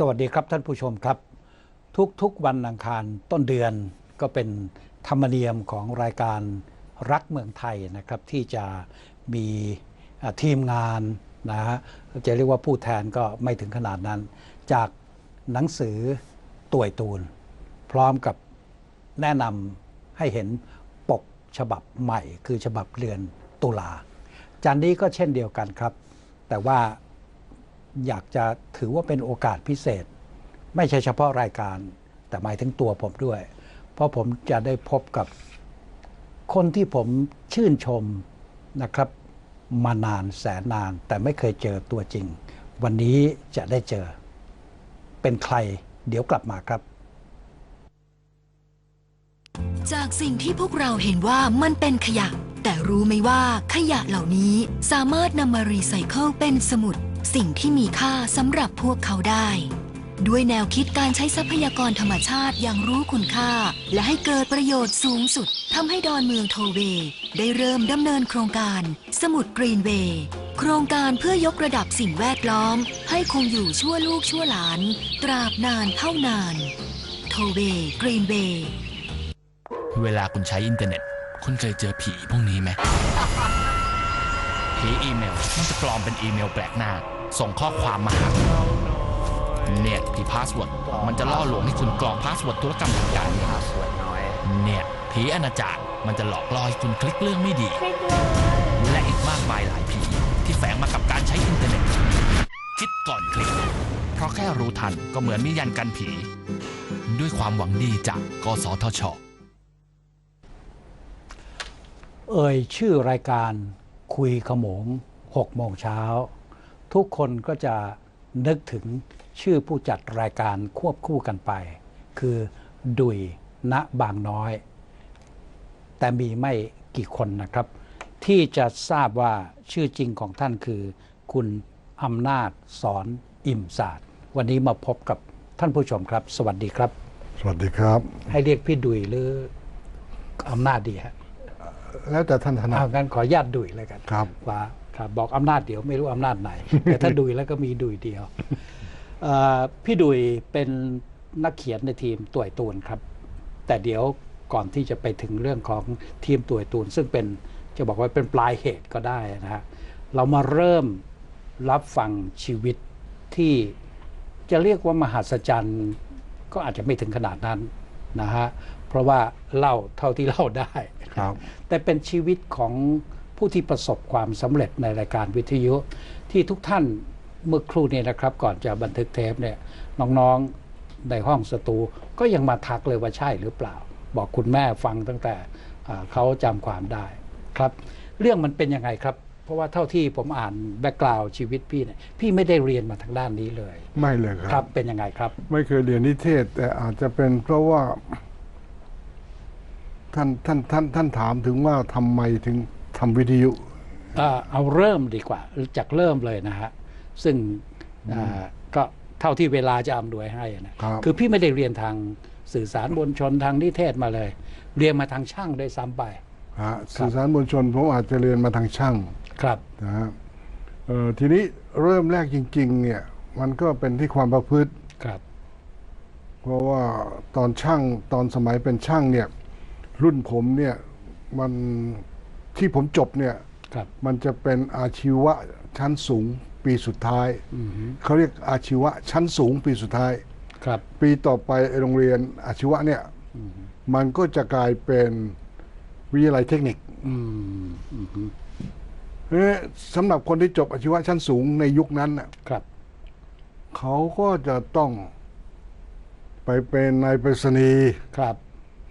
สวัสดีครับท่านผู้ชมครับ ทุกๆวันอังคารต้นเดือนก็เป็นธรรมเนียมของรายการรักเมืองไทยนะครับที่จะมีทีมงานนะฮะจะเรียกว่าผู้แทนก็ไม่ถึงขนาดนั้น จากหนังสือต่วยตูน พร้อมกับแนะนำให้เห็นปกฉบับใหม่ คือฉบับเดือนตุลาจานนี้ก็เช่นเดียวกันครับ แต่ว่า อยากจะถือว่าเป็นโอกาสพิเศษ ไม่ใช่เฉพาะรายการ แต่หมายถึงตัวผมด้วย เพราะผมจะได้พบกับคนที่ผมชื่นชมนะครับมานานแสนนาน แต่ไม่เคยเจอตัวจริง วันนี้จะได้เจอ เป็นใครเดี๋ยวกลับมาครับ จากสิ่งที่พวกเราเห็นว่ามันเป็นขยะ แต่รู้ไหมว่าขยะเหล่านี้สามารถนำมารีไซเคิลเป็นสมุด สิ่งที่มีค่าสำหรับพวกเขาได้ ด้วยแนวคิดการใช้ทรัพยากรธรรมชาติอย่างรู้คุณค่า และให้เกิดประโยชน์สูงสุดทำให้ดอนเมืองโทเวย์ได้เริ่มดำเนินโครงการ สมุดกรีนเวย์โครงการเพื่อยกระดับสิ่งแวดล้อม ให้คงอยู่ชั่วลูกชั่วหลาน ตราบนานเท่านาน โทเวย์กรีนเวย์เวลาคุณใช้อินเทอร์เน็ต คุณเคยเจอผีพวกนี้ไหมผีอีเมลมันจะปลอมเป็นอีเมลแปลกหน้า ส่งข้อความมาหาเนี่ยผีพาสเวิร์ดมันจะล่อลวงให้คุณกรอกพาสเวิร์ดธุรกรรมทางการเงินเนี่ยผีอนาจารมันจะหลอกล่อให้คุณคลิกเรื่องไม่ดี และอีกมากมายหลายผีที่แฝงมากับการใช้อินเทอร์เน็ต คิดก่อนคลิก เพราะแค่รู้ทันก็เหมือนมียันกันผี ด้วยความหวังดีจากกสทช เอ่ยชื่อรายการคุยขโมง6โมงเช้า ทุกคนก็จะนึกถึงชื่อผู้จัดรายการควบคู่กันไป คือดุยณบางน้อย แต่มีไม่กี่คนนะครับ ที่จะทราบว่าชื่อจริงของท่านคือ คุณอำนาจสอนอิ่มศาสตร์ วันนี้มาพบกับท่านผู้ชมครับ สวัสดีครับ สวัสดีครับ ให้เรียกพี่ดุยหรืออำนาจดีฮะแล้วแต่ท่านถนัเอาดงั้นขออนุญาตดุยเลยกันครับว่า ครับบอกอำนาจเดี๋ยวไม่รู้อำนาจไหน แต่ถ้าดุยแล้วก็มีดุยเดียวเอ่อพี่ดุยเป็นนักเขียนในทีมต่วยตูนครับ แต่เดี๋ยวก่อนที่จะไปถึงเรื่องของทีมต่วยตูน ซึ่งเป็นจะบอกว่าเป็นปลายเหตุก็ได้นะฮะเรามาเริ่มรับฟังชีวิตที่จะเรียกว่ามหัศจรรย์ก็อาจจะไม่ถึงขนาดนั้นนะฮะเพราะว่าเล่าเท่าที่เล่าได้ครับแต่เป็นชีวิตของ ผู้ที่ประสบความสำเร็จในรายการวิทยุ ที่ทุกท่านเมื่อครู่นี้นะครับ ก่อนจะบันทึกเทปเนี่ยน้องๆในห้องสตูก็ยังมาทักเลยว่าใช่หรือเปล่า บอกคุณแม่ฟังตั้งแต่อ่าเขาจำความได้ครับ เรื่องมันเป็นยังไงครับเพราะว่าเท่าที่ผมอ่านแบ็กกราวชีวิตพี่เนี่ยพี่ไม่ได้เรียนมาทางด้านนี้เลย ไม่เลยคครัรับบเป็นยังไงครับ ไม่เคยเรียนนิเทศ แต่อาจจะเป็นเพราะว่า ท่านท่านท่านท่านถามถึงว่าทำไมถึง ทำวิทยุเอ่อเอาเริ่มดีกว่าจากเริ่มเลยนะฮะซึ่งอ่าก็เท่าที่เวลาจะอำนวยให้นะครับอพี่ไม่ได้เรียนทางสื่อสารมวลชนทางนิเทศมาเลย เรียนมาทางช่างด้วยซ้ำไปฮะสื่อสารมวลชนผมอาจจะเรียนมาทางช่างครับนะฮะเอ่อทีนี้เริ่มแรกจริง ๆ เนี่ย มันก็เป็นที่ความประพฤติครับ เพราะว่าตอนช่างตอนสมัยเป็นช่างเนี่ย รุ่นผมเนี่ยมัน ที่ผมจบเนี่ยครับ มันจะเป็นอาชีวะชั้นสูงปีสุดท้าย อือฮึเขาเรียกอาชีวะชั้นสูงปีสุดท้าย ครับ ปีต่อไปไอ้โรงเรียนอาชีวะเนี่ยมันก็จะกลายเป็นวิทยาลัยเทคนิคอืมอือฮึเพราะฉะนั้นสำหรับคนที่จบอาชีวะชั้นสูงในยุคนั้นน่ะครับ เขาก็จะต้องไปเป็นนายไปรษณีย์ครับ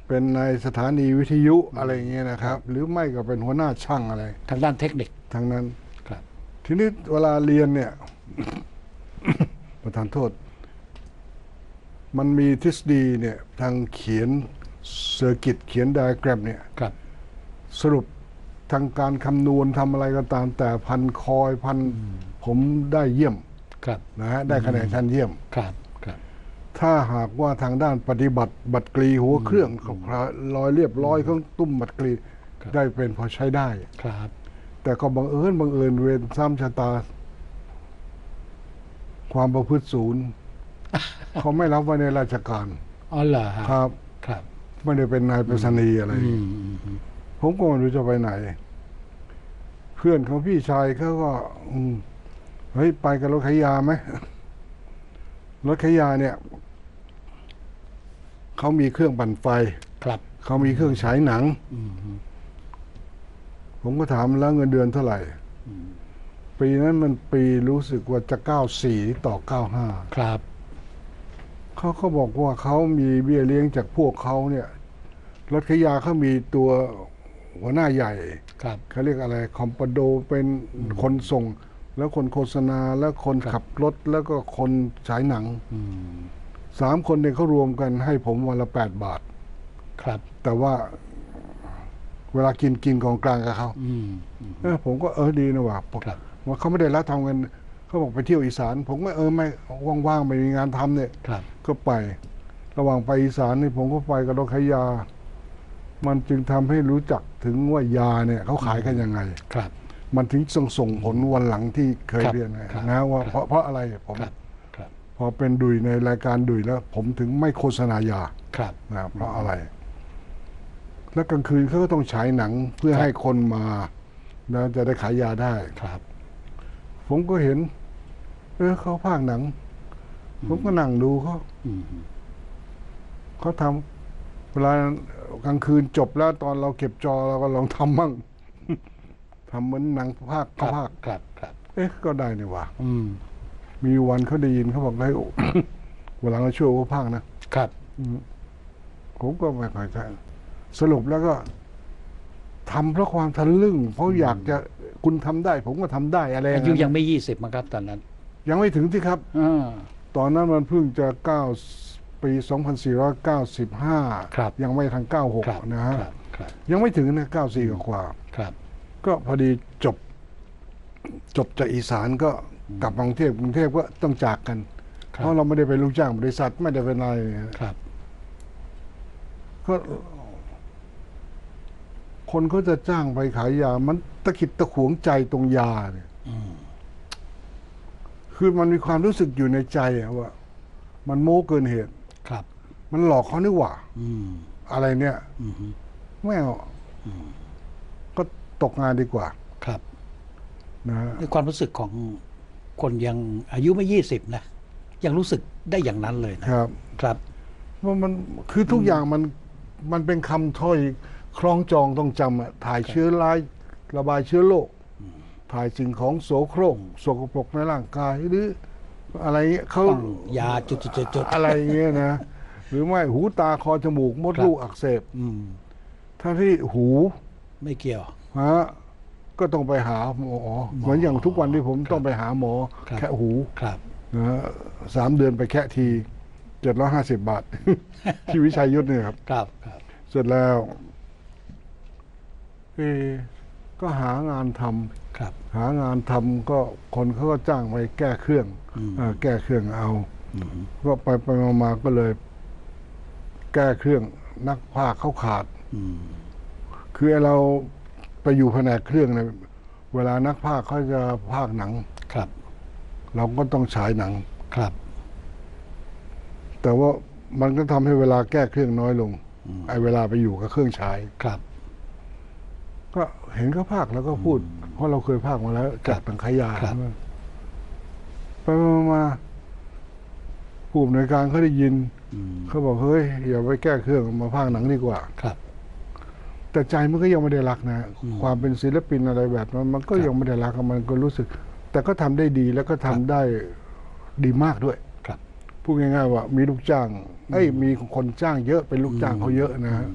เป็นนายสถานีวิทยุอะไรอย่างเงี้ยนะครับ หรือไม่ก็เป็นหัวหน้าช่างอะไร ทางด้านเทคนิคทั้งนั้น ครับ ทีนี้เวลาเรียนเนี่ย ประธานโทษ มันมีทฤษฎีเนี่ยทางเขียนเซอร์กิตเขียนไดอะแกรมเนี่ย ครับ สรุปทางการคำนวณทำอะไรก็ตาม แต่พันคอยพันผมได้เยี่ยมครับนะฮะได้คะแนนชั้นเยี่ยม ครับครับ ถ้าหากว่าทางด้านปฏิบัติบัตรกรีหัวเครื่องกับรอยเรียบร้อยเครื่องตุ้มบัตรกรีครับได้เป็นพอใช้ได้ ครับ แต่ก็บังเอิญบังเอิญเวรซ้ำชะตา ความประพฤติศูนย์เขาไม่รับไว้ในราชการอ๋อเหรอฮะครับ ครับ ไม่ได้เป็นนายไปรษณีย์อะไรอืมอืมอืมผมก็ไม่รู้จะไปไหน เพื่อนของพี่ชายเขาก็อืมเฮ้ยไปกับรถขายยาไหมรถขายยาเนี่ย เขามีเครื่องปั่นไฟ ครับเขามีเครื่องฉายหนังอืมอืมผมก็ถามแล้วเงินเดือนเท่าไหร่ ปีนั้นมันปีรู้สึกว่าจะเก้าสี่ต่อเก้าห้าครับ เขาก็บอกว่าเขามีเบี้ยเลี้ยงจากพวกเขาเนี่ยรถขายยาเขามีตัวหัวหน้าใหญ่ ครับเขาเรียกอะไร คอมปโดเป็นคนส่ง แล้วคนโฆษณาแล้วคนครับขับรถแล้วก็คนฉายหนังอืม สามคนเนี่ยเขารวมกันให้ผมวันละแปดบาท ครับ แต่ว่าเวลากินกินของกลางกับเขาอืมอืมเออผมก็เออดีนะว่ะครับ ว่าเขาไม่ได้รับทำเงินเขาบอกไปเที่ยวอีสาน ผมก็เออไม่ว่างๆไม่มีงานทำเนี่ย ครับ ก็ไประหว่างไปอีสานนี่ผมก็ไปกับรถขายยา มันจึงทำให้รู้จักถึงว่ายาเนี่ยเขาขายกันยังไง ครับ มันถึงส่งส่งผลวันหลังที่เคยครับเรียนนะครับนะว่าเพราะเพราะอะไรผม ครับครับ พอเป็นดุยในรายการดุยแล้ว ผมถึงไม่โฆษณายาครับ นะเพราะอะไร แล้วกลางคืนเขาก็ต้องฉายหนังเพื่อครับให้คนมา แล้วจะได้ขายยาได้ ครับ ผมก็เห็น เออเขาพากย์หนัง ผมก็นั่งดูเขาอืมเขาทำเวลากลางคืนจบแล้วตอนเราเก็บจอเราก็ลองทำมั่ง ทำเหมือนหนังภาคครัเขาบภาคครับครับ เอ๊ะก็ได้นี่หว่า อืม มีวันเขาได้ยินเขาบอกได้วันหลังเราช่วยว่าภาคนะครับอืมผมก็ไม่ค่อยใช่สรุปแล้วก็ทำเพราะความทะลึ่ง เพราะอยากจะคุณทำได้ ผมก็ทำได้อะไรอายุนั้นยังไม่ยี่สิบมั้งครับตอนนั้น ยังไม่ถึงที่ครับอ่าตอนนั้นมันเพิ่งจะ9ปี2495ครับยังไม่ทันครับ96นะฮะครับครับยังไม่ถึงนะ94กว่าครับๆก็พอดีจบ จบจากอีสานก็ กลับมากรุงเทพกรุงเทพก็ต้องจากกันครับเพราะเราไม่ได้เป็นลูกจ้างบริษัทไม่ได้เป็นอะไรครับก็คนเขาจะจ้างไปขายยา มันตะขิดตะขวงใจตรงยาเนี่ยอืมคือมันมีความรู้สึกอยู่ในใจอะว่า มันโม้เกินเหตุ ครับ มันหลอกเขานี่หว่าอืมอะไรเนี่ยอืมไม่เอาก็ตกงานดีกว่า ครับ นะฮะในความรู้สึกของ คนยังอายุไม่ยี่สิบนะยังรู้สึกได้อย่างนั้นเลยนะครับ ครับว่ามันคือทุกอย่างมันมันเป็นคำถ้อยคล้องจองต้องจำอะถ่ายเชื้อร้ายระบายเชื้อโรคถ่ายสิ่งของโสโครกสกปรกในร่างกายหรืออะไรเงี้ยเขาต้องยาจุดจุดจุดจุด อะไรเงี้ยนะ หรือไม่หูตาคอจมูกมดครับลูกอักเสบอืมถ้าที่หูไม่เกี่ยว ฮะ ก็ต้องไปหาหมอ เหมือนอย่างทุกวันที่ผมต้องไปหาหมอครับแค่หูครับนะฮะสามเดือนไปแค่ทีเจ็ดร้อยห้าสิบบาท ที่วิชัยยุทธเนี่ยครับ ครับครับเสร็จแล้วเออก็หางานทำครับ หางานทำก็คนเขาก็จ้างไปแก้เครื่องอืม เออแก้เครื่องเอา อืมก็ไปไปมามาก็เลย แก้เครื่องนักภาคเขาขาด อืมคือเรา ไปอยู่แผนกเครื่องเนี่ยเวลานักภาคเขาจะภาคหนัง ครับ เราก็ต้องฉายหนัง ครับ แต่ว่ามันก็ทำให้เวลาแก้เครื่องน้อยลงอืมไอ้เวลาไปอยู่กับเครื่องฉายครับ ก็เห็นเขาภาคแล้วก็พูด เพราะเราเคยภาคมาแล้วจัดเป็นขายาครับ ไปมามาผู้อำนวยการเขาได้ยินอืมเขาบอกเฮ้ยอย่าไปแก้เครื่องมาภาคหนังดีกว่า ครับ แต่ใจมันก็ยังไม่ได้รักนะอืมความเป็นศิลปินอะไรแบบนั้นมันก็ครับยังไม่ได้รักมันก็รู้สึก แต่ก็ทำได้ดีแล้วก็ทำครับได้ดีมากด้วยครับพูดง่ายๆว่า มีลูกจ้างเอ้ยมีคนจ้างเยอะเป็นลูกจ้างเขาเยอะนะฮะ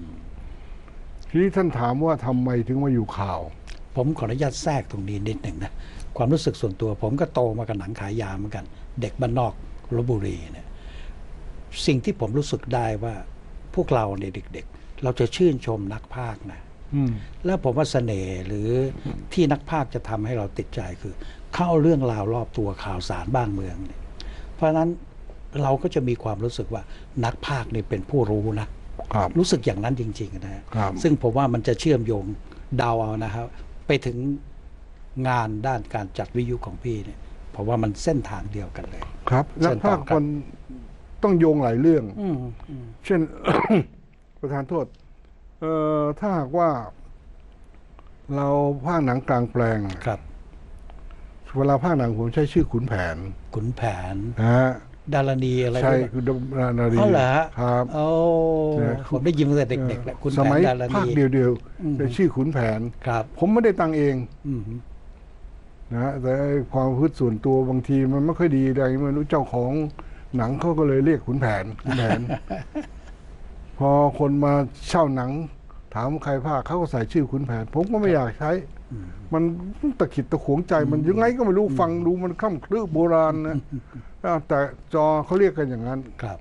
ทีนี้ท่านถามว่าทำไมถึงมาอยู่ข่าว ผมขออนุญาตแทรกตรงนี้นิดหนึ่งนะความรู้สึกส่วนตัว ผมก็โตมากับหนังขายยาเหมือนกัน เด็กบ้านนอกลบบุรีเนี่ยสิ่งที่ผมรู้สึกได้ว่าพวกเราในยเด็ก ๆ เราจะชื่นชมนักพากย์นะอืมแล้วผมว่าเสน่ห์หรือที่นักพากย์จะทำให้เราติดใจคือ เข้าเรื่องราวรอบตัวข่าวสารบ้านเมืองเนี่ยเพราะฉะนั้นเราก็จะมีความรู้สึกว่านักพากย์นี่เป็นผู้รู้นะครับรู้สึกอย่างนั้นจริงๆนะฮะครับซึ่งผมว่ามันจะเชื่อมโยงเดาวเอานะครับ ไปถึงงานด้านการจัดวิทยุของพี่เนี่ยผมว่ามันเส้นทางเดียวกันเลย ครับนักเชิญต่อภาคครับคนต้องโยงหลายเรื่องอืมอืมเช่น ประธานโทษเอ่อถ้าหากว่า เราภาคหนังกลางแปลง ครับ เวลาภาคหนังผมใช้ชื่อขุนแผนขุนแผน นะฮะดารณีอะไรใช่ด้วยคือดำนารีอ๋อเหรอฮะครับ โอ้เนี่ยผมได้ยินมาตั้งแต่เด็กๆแล้วขุนสแผนมัยดารภาคณีเดียวเดียวอืมเป็นชื่อขุนแผน ครับ ผมไม่ได้ตั้งเองอืมนะฮะแต่ไอ้ความพืชส่วนตัวบางทีมันไม่ค่อยดีอะไรไม่รู้เจ้าของหนังเขาก็เลยเรียกขุนแผนขุนแผนพ อคนมาเช่าหนัง ถามใครภาคเขาก็ใส่ชื่อขุนแผน ผมก็ไม่อยากใช้ มันตะขิดตะขวงใจมันยังไงก็ไม่รู้ฟังดูมันคล่ำคลือโบราณนะอ้าวแต่จอเขาเรียกกันอย่างนั้นครับ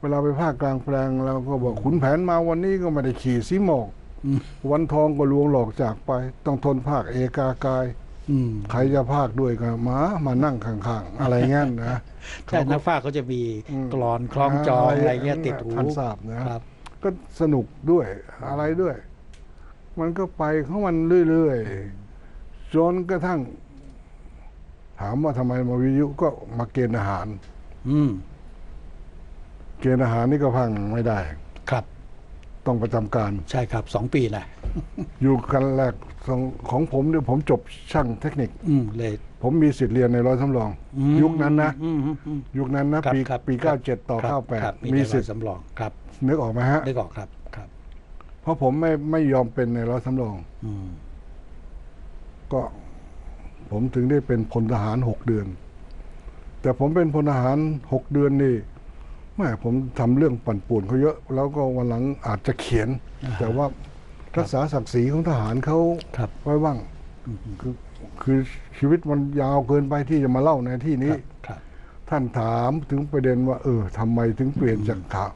เวลาไปภาคกลางแปลงเราก็บอกขุนแผนมาวันนี้ก็ไม่ได้ขี่สีหมอกอืมวันทองก็ลวงหลอกจากไป ต้องทนภาคเอกากาย อืมใครจะภาคด้วยก็มามานั่งข้างๆ อะไรเงี้ยนะใช่นักฟากเขาจะมีอืมกรอนคล้องจองอะไรเงี้ยติดหูท่านทราบนะครับ ก็สนุกด้วยอะไรด้วย มันก็ไปของมันเรื่อยๆจนกระทั่ง ถามว่าทำไมมาวิทยุก็มาเกณฑ์อาหาร อืมเกณฑ์อาหารนี่ก็พังไม่ได้ ครับ ต้องประจำการ ใช่ครับสองปีนะอยู่กันแรก ของของผมเนี่ยผมจบช่างเทคนิค อืมเลย ผมมีสิทธิ์เรียนในร้อยสำรอง อืมยุคนั้นนะ อืมอืมอืม ยุคนั้นนะครับปีครับปีครัเก้าบเจ็ดต่อ ครับเก้าแปดครับมีในสิร้ทอยธิ์สำรองครับนึกออกไหมฮะนึกออกครับครับ เพราะผมไม่ไม่ยอมเป็นในร้อยสำรอง อืมก็ผมถึงได้เป็นพลทหารหกเดือน แต่ผมเป็นพลทหารหกเดือนนี่แม่ผมทำเรื่องปั่นป่วนเขาเยอะ แล้วก็วันหลังอาจจะเขียน แต่ว่า รักษาศักดิ์ศรีของทหารเขาครับไว้บ้างคือคือชีวิตมันยาวเกินไปที่จะมาเล่าในที่คนี้รับครับท่านถามถึงประเด็นว่า เออทำไมถึงเปลี่ยนจากข่าว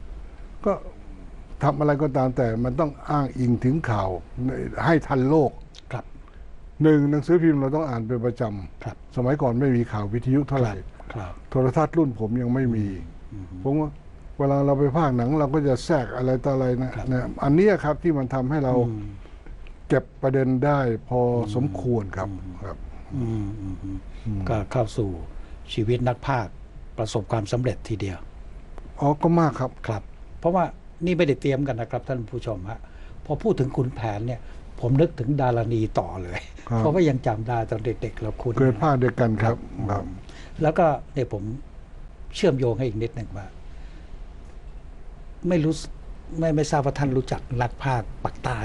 ก็ทำอะไรก็ตามแต่มันต้องอ้างอิงถึงข่าว ให้ทันโลกครับหนึ่งหนังสือพิมพ์เราต้องอ่านเป็นประจครับำสมัยก่อนไม่มีข่าววิทยุเท่าไหร่ครับโทรทัศน์รุ่นผมยังไม่มีผมว่า เวลาเราไปภาคหนัง เราก็จะแทรกอะไรต่ออะไรนะครับนะอันเนี้ยครับที่มันทำให้เราอืมเก็บประเด็นได้พอสมควรครับครับ อืมอืมอืมก็เข้าสู่ชีวิตนักพากย์ประสบความสำเร็จทีเดียว อ๋อก็มากครับ ครับ เพราะว่านี่ไม่ได้เตรียมกันนะครับท่านผู้ชมฮะพอพูดถึงขุนแผนเนี่ย ผมนึกถึงดารณีต่อเลย ครับ เพราะว่ายังจำได้ตอนเด็กๆเราคุ้นเกิดภาคเดียวกันครับครับ แล้วก็เนี่ยผมเชื่อมโยงให้อีกนิดหนึ่งว่า ไม่รู้สึกไม่ไม่ทราบว่าท่านรู้จักนักภาคปักใต้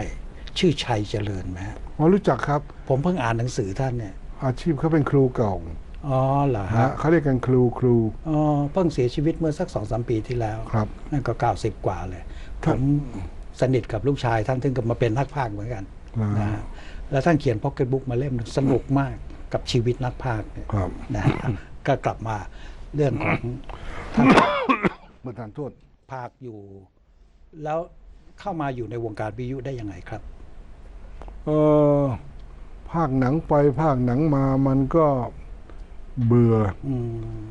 ชื่อชัยเจริญไหมฮะอ๋อรู้จักครับ ผมเพิ่งอ่านหนังสือท่านเนี่ย อาชีพเขาเป็นครูเก่าอ๋อเหรอนะฮะเขาเรียกกันครูครู อ๋อเพิ่งเสียชีวิตเมื่อสักสองสามปีที่แล้วครับ นั่นก็เก้าสิบกว่าเลยผมสนิทกับลูกชายท่านซึ่งก็มาเป็นนักพากย์เหมือนกันอ่านนะฮะแล้วท่านเขียนพ็อกเก็ตบุ๊กมาเล่มหนึ่งสนุกมากกับชีวิตนักพากย์เนี่ยครับนะฮะก็กลับมาเรื่องของท่านประธานโทษ ภาคอยู่ แล้วเข้ามาอยู่ในวงการวิทยุได้ยังไงครับ เออภาคหนังไปภาคหนังมามันก็เบื่ออืม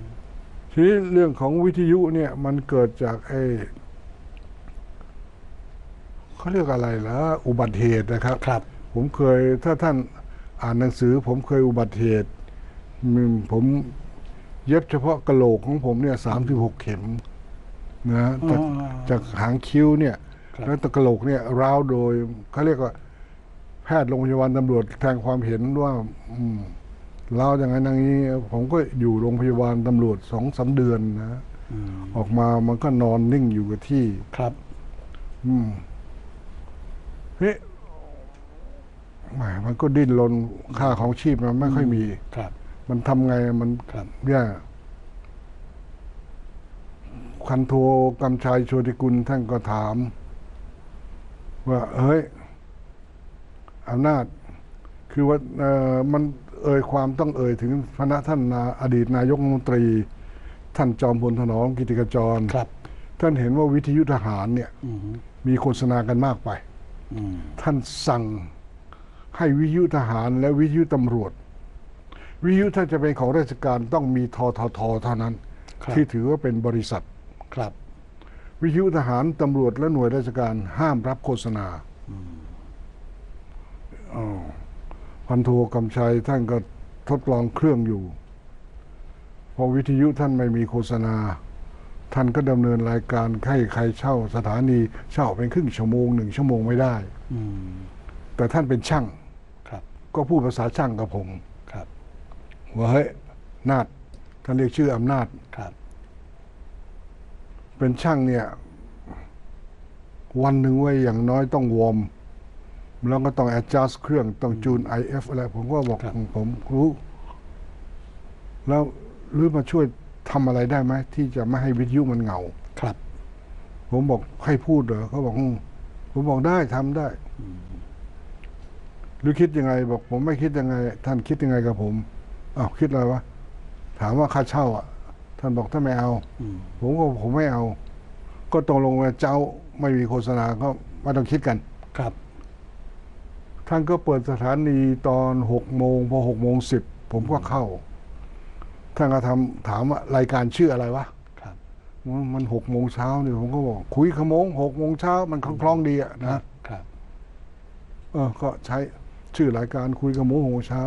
ทีนี้เรื่องของวิทยุเนี่ย มันเกิดจากไอ้เขาเรียกอะไรล่ะ อุบัติเหตุนะครับ ครับ ผมเคยถ้าท่านอ่านหนังสือ ผมเคยอุบัติเหตุอืมผมเย็บเฉพาะกระโหลกของผมเนี่ยสามสิบหกเข็ม นะจากอ๋อจากหางคิ้วเนี่ยครับแล้วตะกระโหลกเนี่ยร้าวโดยเขาเรียกว่า แพทย์โรงพยาบาลตำรวจแทงความเห็นว่าอืมร้าวอย่างนั้นอย่างนี้ ผมก็อยู่โรงพยาบาลตำรวจสองสามเดือนนะอืมออกมามันก็นอนนิ่งอยู่กับที่ครับ อืมเฮ้ยแหมมันก็ดิ้นรนค่าของชีพมันไม่ค่อยมี ครับ มันทำไงมันครับแย่ คันโทกำชัยโชติกุลท่านก็ถาม ว่าเฮ้ยอำนาจ คือว่าเอ่อมันเอ่ยความต้องเอ่ยถึงพระท่านนาอดีตนายกรัฐมนตรี ท่านจอมพลถนอมกิติกจรครับ ท่านเห็นว่าวิทยุทหารเนี่ยอืมมีโฆษณากันมากไปอืมท่านสั่งให้วิทยุทหารและวิทยุตำรวจ วิทยุถ้าจะเป็นของราชการต้องมีทททเท่านั้นครับที่ถือว่าเป็นบริษัท ครับ วิทยุทหารตำรวจและหน่วยราชการห้ามรับโฆษณาอ๋อพันโทกำชัยท่านก็ทดลองเครื่องอยู่ พอวิทยุท่านไม่มีโฆษณา ท่านก็ดำเนินรายการให้ใครเช่า สถานีเช่าเป็นครึ่งชั่วโมงหนึ่งชั่วโมงไม่ได้อืมแต่ท่านเป็นช่างครับก็พูดภาษาช่างกับผมครับว่าเฮ้ยนาดท่านเรียกชื่ออำนาจครับ เป็นช่างเนี่ย วันหนึ่งไว้ยอย่างน้อยต้องวอร์มแล้วก็ต้อง adjust เครื่องต้องจูน IF อะไร ผมก็บอกครับผมรู้ แล้วหรือมาช่วยทำอะไรได้ไหมที่จะไม่ให้วิทยุมันเหงา ครับ ผมบอกให้พูดเหรอเขาบอกอืมผมบอกได้ทำได้ หรือคิดยังไง บอก ผมไม่คิดยังไง ท่านคิดยังไงกับผมอ้าวคิดอะไรวะ ถามว่าค่าเช่า อะ ท่านบอกถ้าไม่เอาอืมผมก็ผมไม่เอา ก็ตกลงว่าเจ้าไม่มีโฆษณาก็ไม่ต้องคิดกัน ครับ ท่านก็เปิดสถานีตอนหกโมงพอหกโมงสิบผมก็เข้า ท่านก็ทำถามว่ารายการชื่ออะไรวะครับมันมันหกโมงเช้าเนี่ยผมก็บอก คุยขโมงหกโมงเช้ามันคล่องๆดีอะนะครับ เออ ก็ใช้ชื่อรายการคุยกับหมูหงเช้า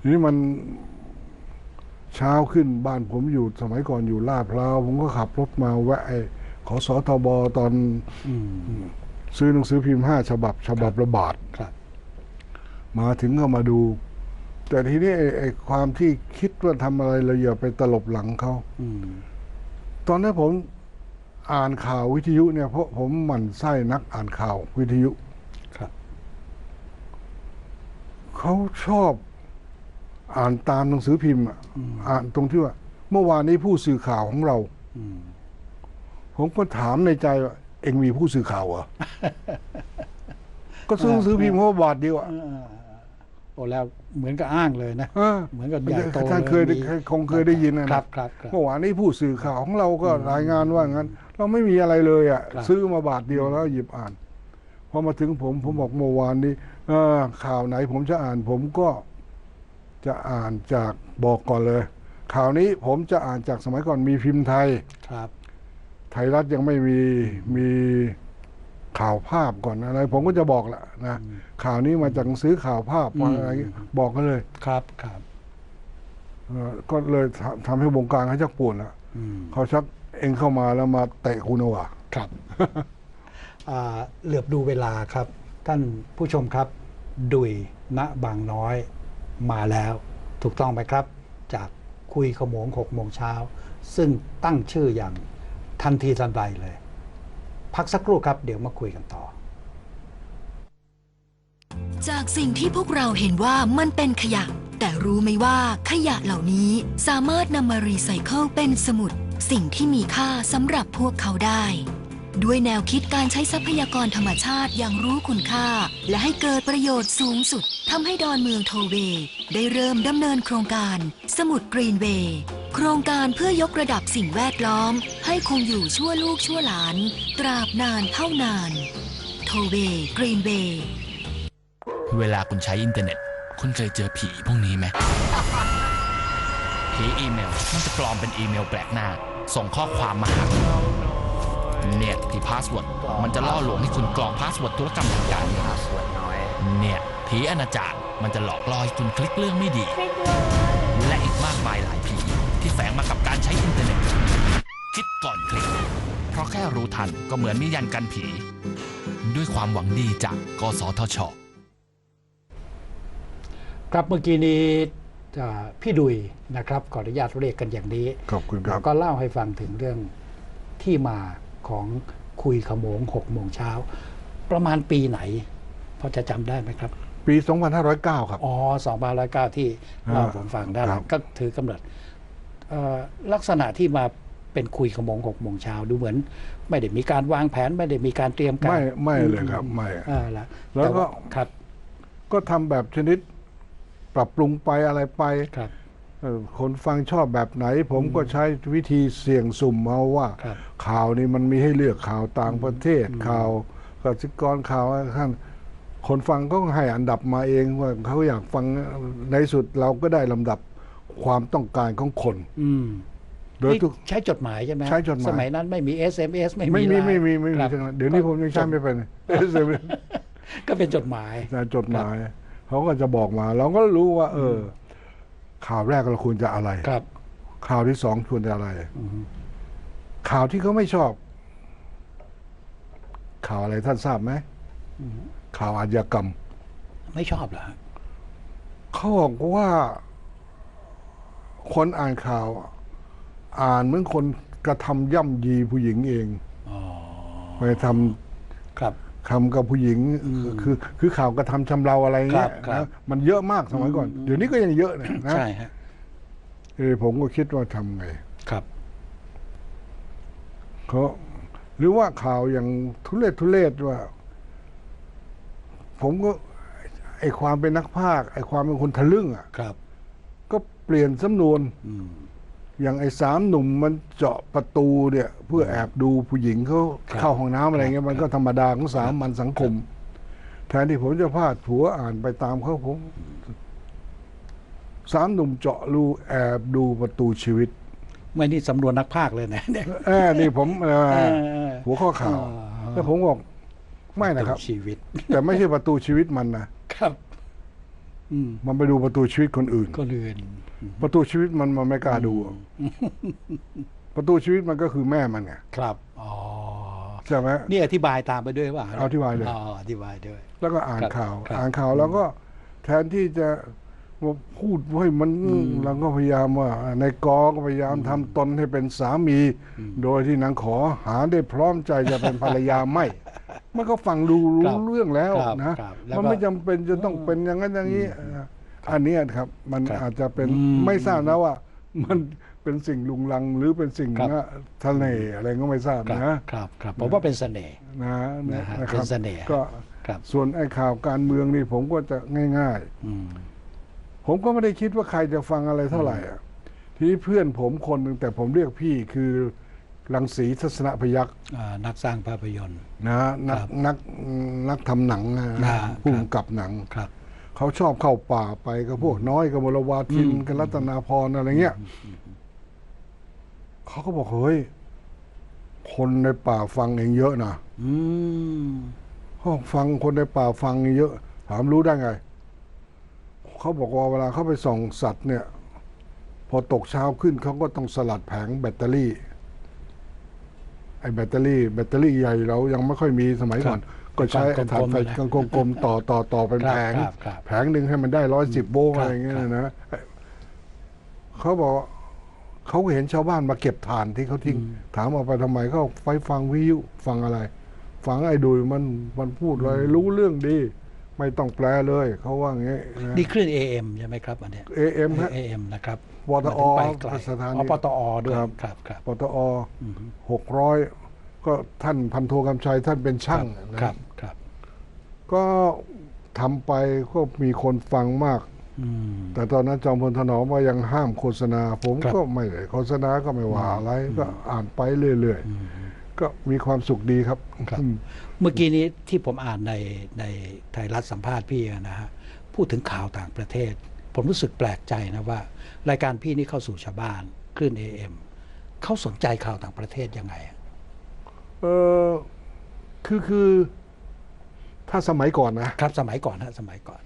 ทีนี้มัน เช้าขึ้นบ้านผมอยู่สมัยก่อนอยู่ลาดพร้าวผมก็ขับรถมาแวะไอ้ขอสอทบตอนอืมซื้อหนังสือพิมพ์ห้าฉบับ ฉบับละบาทครับมาถึงก็มาดู แต่ทีนี้ไอ้ไอ้ความที่คิดว่าทำอะไรเราอย่าไปตลบหลังเขาอืมตอนนั้นผมอ่านข่าววิทยุเนี่ยเพราะผมหมั่นไส้นักอ่านข่าววิทยุ ครับเขาชอบ อ่านตามหนังสือพิมพ์อะอ่านตรงที่ว่า เมื่อวานนี้ผู้สื่อข่าวของเราอืมผมก็ถามในใจว่าเอ็งมีผู้สื่อข่าวเหรอ ก็ซื้อหนังสือพิมพ์เขาบาทเดียวอะเออโอ้แล้วเหมือนกับอ้างเลยนะเออเหมือนกับใหญ่โตท่านเคยได้มีคงเคยได้ยินนะครับครับครับเมื่อวานนี้ผู้สื่อข่าวของเราก็รายงานว่างั้น เราไม่มีอะไรเลยอะครับซื้อมาบาทเดียวแล้วหยิบอ่านพอมาถึงผมผมบอกเมื่อวานนี้เออข่าวไหนผมจะอ่านผมก็ จะอ่านจากบอกก่อนเลย ข่าวนี้ผมจะอ่านจากสมัยก่อนมีพิมพ์ไทยครับ ไทยรัฐยังไม่มีมีข่าวภาพก่อนอะไรผมก็จะบอกแหละนะข่าวนี้มาจากหนังสือข่าวภาพอืมอะไรบอกกันเลยครับครับเอ่อก็เลยทำทำให้วงการเขาชักปวดแล้วอืมเขาชักเองเข้ามาแล้วมาเตะคุณเอาว่ะครับอ่าเหลือบดูเวลาครับ ท่านผู้ชมครับ ดุยณบางน้อย มาแล้ว ถูกต้องไหมครับ จากคุยขโมงหกโมงเช้า ซึ่งตั้งชื่ออย่างทันทีทันใดเลย พักสักครู่ครับ เดี๋ยวมาคุยกันต่อ จากสิ่งที่พวกเราเห็นว่ามันเป็นขยะ แต่รู้ไหมว่าขยะเหล่านี้สามารถนำมารีไซเคิลเป็นสมุด สิ่งที่มีค่าสำหรับพวกเขาได้ ด้วยแนวคิดการใช้ทรัพยากรธรรมชาติอย่างรู้คุณค่า และให้เกิดประโยชน์สูงสุดทำให้ดอนเมืองโทเวย์ได้เริ่มดำเนินโครงการ สมุดกรีนเวย์โครงการเพื่อยกระดับสิ่งแวดล้อม ให้คงอยู่ชั่วลูกชั่วหลาน ตราบนานเท่านาน โทเวย์กรีนเวย์เวลาคุณใช้อินเทอร์เน็ต คุณเคยเจอผีพวกนี้ไหมผีอีเมลมันจะปลอมเป็นอีเมลแปลกหน้า ส่งข้อความมาหาคุณ เนี่ยผีพาสเวิร์ดมันจะล่อลวงให้คุณกรอกพาสเวิร์ดธุรกรรมทางการเงินเนี่ยผีอนาจารมันจะหลอกล่อให้คุณคลิกเรื่องไม่ดี และอีกมากมายหลายผีที่แฝงมากับการใช้อินเทอร์เน็ต คิดก่อนคลิก เพราะแค่รู้ทันก็เหมือนมียันกันผี ด้วยความหวังดีจากกสทช ครับเมื่อกี้นี้อ่าพี่ดุยนะครับขออนุญาตเรียกกันอย่างนี้ขอบคุณครับก็เล่าให้ฟังถึงเรื่องที่มา ของคุยขโมงหกโมงเช้า ประมาณปีไหนพอจะจำได้ไหมครับ ปี 2509 ครับ อ๋อสองพันร้อยเก้าที่เล่าให้ผมฟังได้ครับก็ถือกำเนิดเอ่อลักษณะที่มาเป็นคุยขโมงหกโมงเช้าดูเหมือน ไม่ได้มีการวางแผนไม่ได้มีการเตรียมการ ไม่ไม่เลยครับ ไม่อ่าละแล้วก็ต่าครับ ก็ทำแบบชนิดปรับปรุงไปอะไรไปครับเอ่อ คนฟังชอบแบบไหน ผมก็ใช้วิธีเสี่ยงสุ่มเอาว่าครับข่าวนี้มันมีให้เลือกข่าวต่างประเทศ ข่าวกสิกรข่าวอะไรท่านคนฟังก็ให้อันดับมาเองว่าเขาอยากฟังในสุดเราก็ได้ลำดับความต้องการของคนอืมโดยนี่ทุกใช้จดหมายใช่ไหมใช้จดหมายสมัยนั้นไม่มี SMS ไม่มีไม่มีลน์ไม่มีไม่มีครับทั้งนั้นเดี๋ยวนี้ผมยังใช้ไม่เป็นก็เป็นจดหมายนะจดหมายเขาก็จะบอกมา เราก็รู้ว่า เออ ข่าวแรกเราควรจะอะไร ครับ ข่าวที่สองควรจะอะไรอืมข่าวที่เขาไม่ชอบ ข่าวอะไรท่านทราบไหมข่าวอาชญากรรม ไม่ชอบเหรอฮะเขาบอกว่า คนอ่านข่าว อ่านเหมือนคนกระทำย่ำยีผู้หญิงเองอ๋อ ไปทครับำ คำกับผู้หญิงคือคือข่าวกระทำชำเราอะไรเงี้ยครับครับ นะมันเยอะมากสมัยก่อนอืมเดี๋ยวนี้ก็ยังเยอะนะนะใช่ฮะเออผมก็คิดว่าทำไงครับ เขาหรือว่าข่าวอย่างทุเรศทุเรศว่า ผมก็ไอความเป็นนักพากย์ไอความเป็นคนทะลึ่งอะ ครับ ก็เปลี่ยนสำนวนอืม อย่างไอ้สามหนุ่มมันเจาะประตูเนี่ยเพื่อแอบดูผู้หญิงเขาครับเข้าห้องน้ำอะไรเงี้ยครับมันก็ธรรมดาของสามัญสังคม แทนที่ผมจะพาดผัวอ่านไปตามเขาผมสามหนุ่มเจาะรูแอบดูประตูชีวิตไม่นี่สำนวนนักพากย์เลยนะเนี่ยเออนี่ผมเอ่อเออหัวข้อข่าวอ๋อแล้วผมบอกไม่นะครับชีวิต แต่ไม่ใช่ประตูชีวิตมันนะครับ อืมมันไปดูประตูชีวิตคนอื่น คนอื่น ประตูชีวิตมันมันไม่กล้าดู ประตูชีวิตมันก็คือแม่มันไงครับอ๋อใช่ไหมนี่อธิบายตามไปด้วยว่าอธิบายเลยอ๋ออธิบายด้วย แล้วก็อ่านครับข่าวครับอ่านข่าวแล้วก็แทนที่จะมาพูดให้มันเราก็พยายามว่า ในกอก็พยายามทำตนให้เป็นสามี โดยที่นางขอหาได้พร้อมใจจะเป็นภรรยาไม่ มันก็ฟังดูครัรู้บเรื่องแล้วครับนะครับแล้วมันก็ไม่จำเป็นจะต้องเป็นอย่างนั้นอย่างนี้อันเนี้ยครับมันครับอาจจะเป็นอืมไม่ทราบนะว่า มันเป็นสิ่งลุงลังหรือเป็นสิ่งครับนะทะเลอะไรก็ไม่ทราบครับนะครับครับผมว่าเป็นเสน่ห์นะนะฮะนะคเป็รับนเสน่ห์ก็ครับส่วนไอ้ข่าวการเมืองนี่ผมก็จะง่ายอืมๆผมก็ไม่ได้คิดว่าใครจะฟังอะไรเท่าไหร่อะทีนี้เพื่อนผมคนหนึ่งแต่ผมเรียกพี่คือ รังสีทัศนพยักษ์อ่านักสร้างภาพยนตร์นะนักครับนักนักทำหนังนะอ่าผู้กำกับหนังครับเขาชอบเข้าป่าไปกับพวกน้อยกับมลวาทินอืมกับรัตนาพรอะไรเงี้ยเขาก็บอกเฮ้ยคนในป่าฟังเองเยอะนะอืมเขาบอกฟังคนในป่าฟังเยอะ ถามรู้ได้ไง เขาบอกว่าเวลาเขาไปส่องสัตว์เนี่ย พอตกเช้าขึ้นเขาก็ต้องสลัดแผงแบตเตอรี่ไอ้ แบตเตอรี่แบตเตอรี่ใหญ่เรายังไม่ค่อยมีสมัยก่อน ก็ใช้กลมๆถ่านไฟนะกลมๆต่อต่อต่อเป็นครับแผงครับครับแผงหนึ่งให้มันได้ร้อยสิบโวลต์ครับอะไรอย่างเงี้ยครับนะเขาบอกเขาเห็นชาวบ้านมาเก็บถ่านที่เขาทิ้ง ถามออกไปทำไมเขาบอกไปฟังวิทยุฟังอะไร ฟังไอ้ดุยมันมันพูดอะไรรู้เรื่องดี ไม่ต้องแปลเลยเขาว่าอย่างเงี้ยนะนี่คลื่น AM ใช่ไหมครับอันเนี้ย AM ฮะ AM นะครับวตอมาถึงไปไกลสถานีอ๋อปตอด้วยครับครับครับปตอหกร้อยก็ท่านพันโทกำชัยท่านเป็นช่างนะครับครับ ก็ทำไปก็มีคนฟังมากอืมแต่ตอนนั้นจอมพลถนอมว่ายังห้ามโฆษณา ผมครับก็ไม่ได้โฆษณาก็ไม่ว่าอะไรก็อ่านไปเรื่อย ๆ ก็มีความสุขดีครับครับอืมเมื่อกี้นี้ที่ผมอ่านในในไทยรัฐสัมภาษณ์พี่อะนะฮะพูดถึงข่าวต่างประเทศ ผมรู้สึกแปลกใจนะว่า รายการพี่นี่เข้าสู่ชาวบ้านคลื่น AM เขาสนใจข่าวต่างประเทศยังไงอะเออคือคือถ้าสมัยก่อนนะ ครับสมัยก่อนฮะสมัยก่อน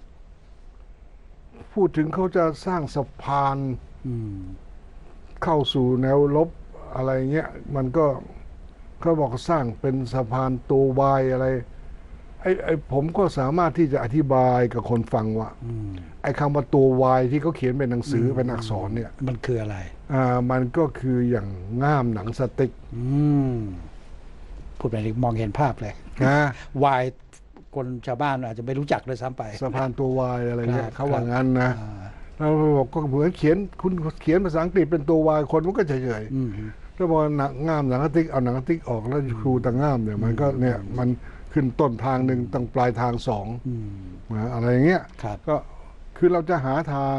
พูดถึงเขาจะสร้างสะพานอืมเข้าสู่แนวลบอะไรเงี้ย มันก็ เขาบอกสร้างเป็นสะพานตัววายอะไรไอ้ไอ้ผมก็สามารถที่จะอธิบายกับคนฟังว่าอืมไอ้คำว่าตัววายที่เขาเขียนเป็นหนังสือเป็นอักษรเนี่ย มันคืออะไร อ่า มันก็คืออย่างง่ามหนังสติ๊กอืมพูดไปนี่มองเห็นภาพเลยนะวายคนชาวบ้านอาจจะไม่รู้จักเลยซ้ำไปสะพานตัววายอะไรเงี้ครัยบเขาว่างั้นนะอ่าเราบอกก็เหมือนเขียนคุณเขียนภาษาอังกฤษเป็นตัววายคนมันก็เฉยอืมๆ ถ้าบอกหนังง่ามหนังสติ๊กเอาหนังสติ๊กออกแล้วครูตะง่ามเนี่ยมันก็เนี่ยมันขึ้นต้นทางหนึ่งตั้งปลายทางสองอืมนะอะไรอย่างเงี้ยครับ ก็คือเราจะหาทาง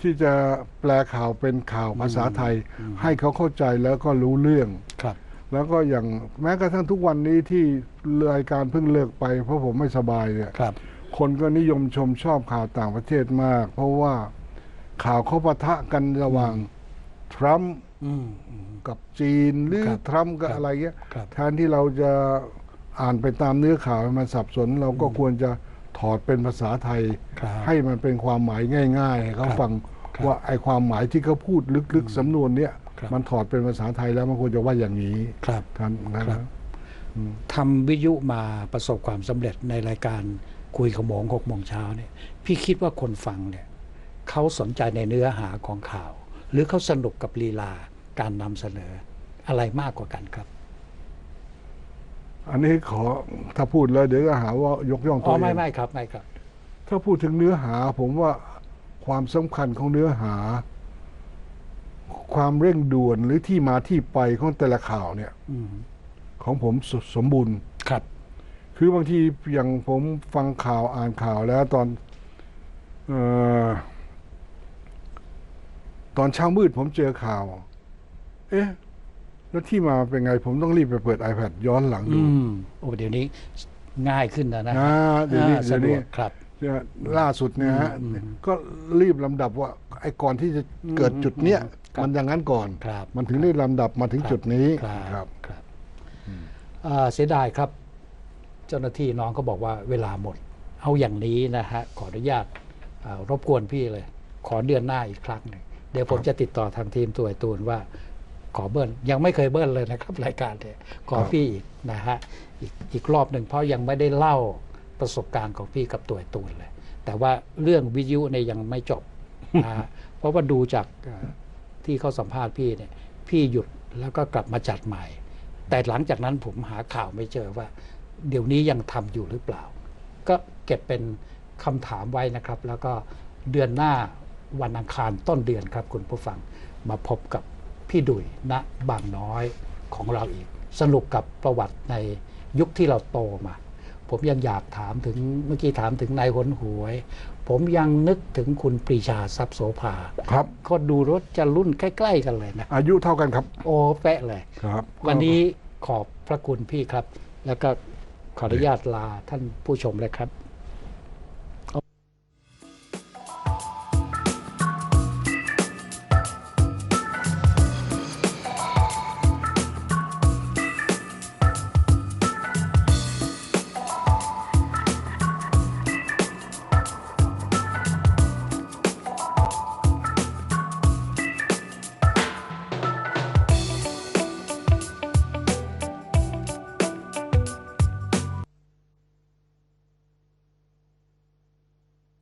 ที่จะแปลข่าวเป็นข่าวภาษาไทย ให้เขาเข้าใจแล้วก็รู้เรื่องครับ แล้วก็อย่างแม้กระทั่งทุกวันนี้ที่รายการเพิ่งเลิกไปเพราะผมไม่สบายเนี่ยครับ คนก็นิยมชมชอบข่าวต่างประเทศมาก เพราะว่าข่าวเขาปะทะกันระหว่างทรัมป์อืมอืม กับจีนหรือครับทรัมป์กับครับอะไรเงี้ยครับแทนที่เราจะอ่านไปตามเนื้อข่าวให้มันสับสน เราก็ควรจะถอดเป็นภาษาไทยครับให้มันเป็นความหมายง่ายๆให้เขาครับฟังครับว่าไอ้ความหมายที่เขาพูดลึกๆสำนวนเนี้ยครับมันถอดเป็นภาษาไทยแล้วมันควรจะว่าอย่างนี้ครับท่านนะครับทำวิทยุมาประสบความสำเร็จในรายการคุยขโมงหกโมงเช้าเนี่ย พี่คิดว่าคนฟังเนี่ยเขาสนใจในเนื้อหาของข่าว หรือเขาสนุกกับลีลา การนำเสนออะไรมากกว่ากันครับ อันนี้ขอถ้าพูดแล้วเดี๋ยวก็หาว่ายกย่องตัอ๋วอเองไม่ไม่ครับไม่ครับ ถ้าพูดถึงเนื้อหา ผมว่าความสำคัญของเนื้อหา ความเร่งด่วนหรือที่มาที่ไปของแต่ละข่าวเนี่ย อืมของผมสสมบูรณ์ ครับ คือบางทีอย่างผมฟังข่าวอ่านข่าวแล้วตอนเออตอนเช้ามืดผมเจอข่าว เอ๊ะแล้วที่มาเป็นไงผมต้องรีบไปเปิด iPad ย้อนหลังอืดูมโอ้เดี๋ยวนี้ง่ายขึ้นแล้วนะอ่าเดี๋ยวนี้อ่าเดี๋สะยวดนี้ วกครับ เนี่ยล่าสุดเนี่ยฮะอืมอืมก็รีบลำดับว่าไอ้ก่อนที่จะเกิดจุดเนี้ยครับมันอย่างนั้นก่อน ครับ มันถึงได้ลำดับมาถึงจุดนี้ครับครับ ครับอ่าเสียดายครับ เจ้าหน้าที่น้องก็บอกว่าเวลาหมด เอาอย่างนี้นะฮะ ขออนุญาตอ่ารบกวนพี่เลย ขอเดือนหน้าอีกครั้งหนึ่งเดี๋ยวผมจะติดต่อทางทีมตัวไอตูนว่า ขอเบิ้ลยังไม่เคยเบิ้ลเลยนะครับ รายการเนี่ยขอพี่อีกนะฮะอีกอีกรอบหนึ่งเพราะยังไม่ได้เล่าประสบการณ์ของพี่กับตัวอตูนเลย แต่ว่าเรื่องวิทยุเนี่ยยังไม่จบนะฮะเพราะว่าดูจากที่เขาสัมภาษณ์พี่เนี่ย พี่หยุดแล้วก็กลับมาจัดใหม่ แต่หลังจากนั้นผมหาข่าวไม่เจอว่า เดี๋ยวนี้ยังทำอยู่หรือเปล่า ก็เก็บเป็นคำถามไว้นะครับ แล้วก็เดือนหน้าวันอังคารต้นเดือนครับคุณผู้ฟังมาพบกับ พี่ดุยณบางน้อยของเราอีกสนุกกับประวัติในยุคที่เราโตมา ผมยังอยากถามถึงเมื่อกี้ถามถึงนายหนหวย ผมยังนึกถึงคุณปรีชาทรัพย์โสภาครับก็ดูรถจะรุ่นใกล้ ๆ กันเลยนะ อายุเท่ากันครับ โอ้แปะเลยครับ วันนี้ขอบพระคุณพี่ครับ แล้วก็ขออนุญาตลาท่านผู้ชมเลยครับ